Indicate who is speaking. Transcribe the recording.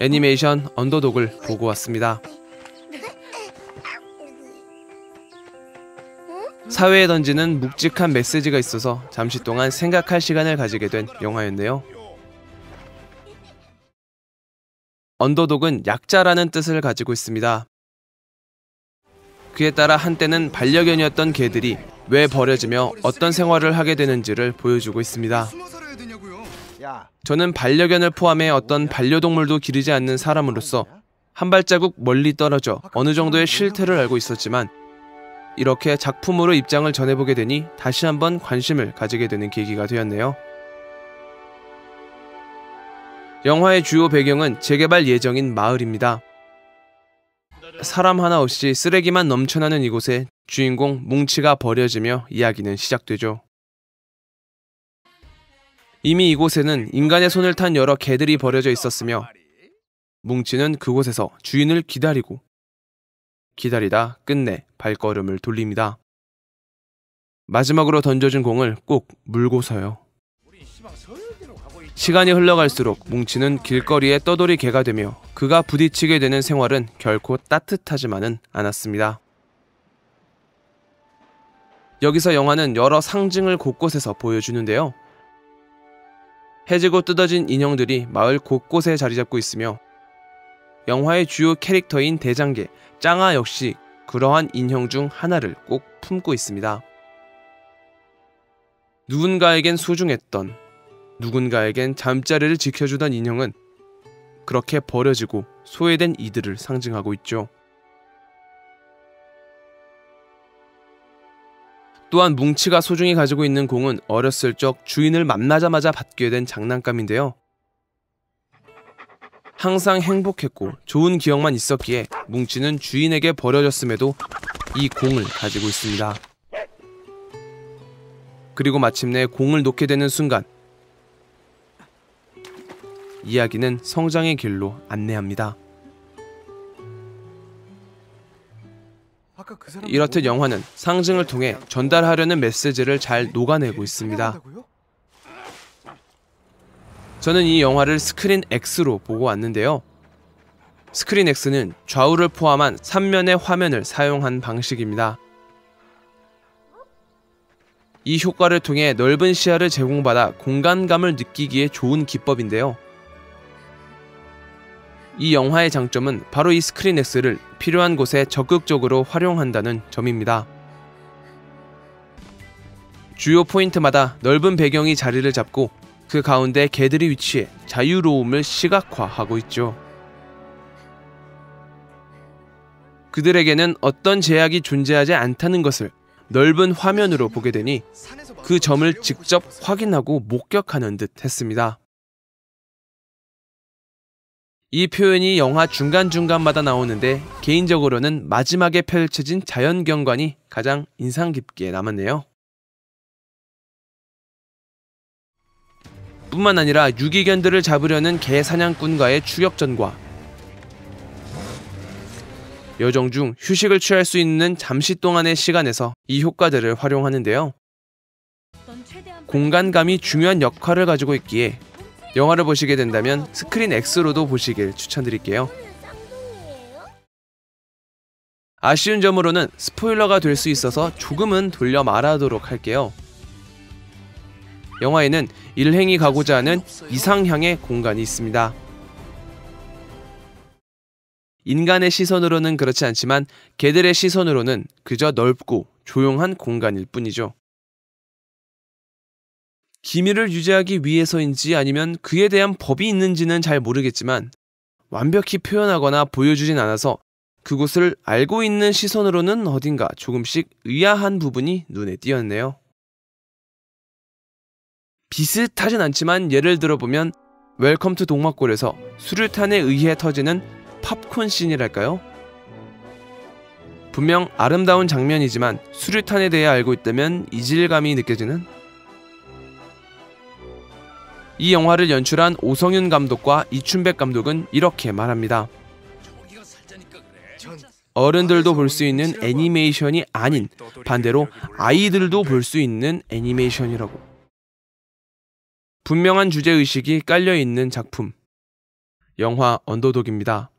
Speaker 1: 애니메이션 언더독을 보고 왔습니다. 사회에 던지는 묵직한 메시지가 있어서 잠시 동안 생각할 시간을 가지게 된 영화였네요. 언더독은 약자라는 뜻을 가지고 있습니다. 그에 따라 한때는 반려견이었던 개들이 왜 버려지며 어떤 생활을 하게 되는지를 보여주고 있습니다. 저는 반려견을 포함해 어떤 반려동물도 기르지 않는 사람으로서 한 발자국 멀리 떨어져 어느 정도의 실태를 알고 있었지만 이렇게 작품으로 입장을 전해보게 되니 다시 한번 관심을 가지게 되는 계기가 되었네요. 영화의 주요 배경은 재개발 예정인 마을입니다. 사람 하나 없이 쓰레기만 넘쳐나는 이곳에 주인공 뭉치가 버려지며 이야기는 시작되죠. 이미 이곳에는 인간의 손을 탄 여러 개들이 버려져 있었으며 뭉치는 그곳에서 주인을 기다리고 기다리다 끝내 발걸음을 돌립니다. 마지막으로 던져진 공을 꼭 물고서요. 시간이 흘러갈수록 뭉치는 길거리에 떠돌이 개가 되며 그가 부딪히게 되는 생활은 결코 따뜻하지만은 않았습니다. 여기서 영화는 여러 상징을 곳곳에서 보여주는데요. 해지고 뜯어진 인형들이 마을 곳곳에 자리 잡고 있으며 영화의 주요 캐릭터인 대장개, 짱아 역시 그러한 인형 중 하나를 꼭 품고 있습니다. 누군가에겐 소중했던, 누군가에겐 잠자리를 지켜주던 인형은 그렇게 버려지고 소외된 이들을 상징하고 있죠. 또한 뭉치가 소중히 가지고 있는 공은 어렸을 적 주인을 만나자마자 받게 된 장난감인데요. 항상 행복했고 좋은 기억만 있었기에 뭉치는 주인에게 버려졌음에도 이 공을 가지고 있습니다. 그리고 마침내 공을 놓게 되는 순간 이야기는 성장의 길로 안내합니다. 이렇듯 영화는 상징을 통해 전달하려는 메시지를 잘 녹아내고 있습니다. 저는 이 영화를 스크린 X로 보고 왔는데요. 스크린 X는 좌우를 포함한 3면의 화면을 사용한 방식입니다. 이 효과를 통해 넓은 시야를 제공받아 공간감을 느끼기에 좋은 기법인데요. 이 영화의 장점은 바로 이 스크린 X를 필요한 곳에 적극적으로 활용한다는 점입니다. 주요 포인트마다 넓은 배경이 자리를 잡고 그 가운데 개들이 위치해 자유로움을 시각화하고 있죠. 그들에게는 어떤 제약이 존재하지 않다는 것을 넓은 화면으로 보게 되니 그 점을 직접 확인하고 목격하는 듯 했습니다. 이 표현이 영화 중간중간마다 나오는데 개인적으로는 마지막에 펼쳐진 자연 경관이 가장 인상 깊게 남았네요. 뿐만 아니라 유기견들을 잡으려는 개 사냥꾼과의 추격전과 여정 중 휴식을 취할 수 있는 잠시 동안의 시간에서 이 효과들을 활용하는데요. 공간감이 중요한 역할을 가지고 있기에 영화를 보시게 된다면 스크린 X로도 보시길 추천드릴게요. 아쉬운 점으로는 스포일러가 될 수 있어서 조금은 돌려 말하도록 할게요. 영화에는 일행이 가고자 하는 이상향의 공간이 있습니다. 인간의 시선으로는 그렇지 않지만 개들의 시선으로는 그저 넓고 조용한 공간일 뿐이죠. 기밀을 유지하기 위해서인지 아니면 그에 대한 법이 있는지는 잘 모르겠지만 완벽히 표현하거나 보여주진 않아서 그곳을 알고 있는 시선으로는 어딘가 조금씩 의아한 부분이 눈에 띄었네요. 비슷하진 않지만 예를 들어보면 웰컴 투 동막골에서 수류탄에 의해 터지는 팝콘 씬이랄까요? 분명 아름다운 장면이지만 수류탄에 대해 알고 있다면 이질감이 느껴지는 이 영화를 연출한 오성윤 감독과 이춘백 감독은 이렇게 말합니다. 어른들도 볼 수 있는 애니메이션이 아닌 반대로 아이들도 볼 수 있는 애니메이션이라고. 분명한 주제의식이 깔려있는 작품. 영화 언더독입니다.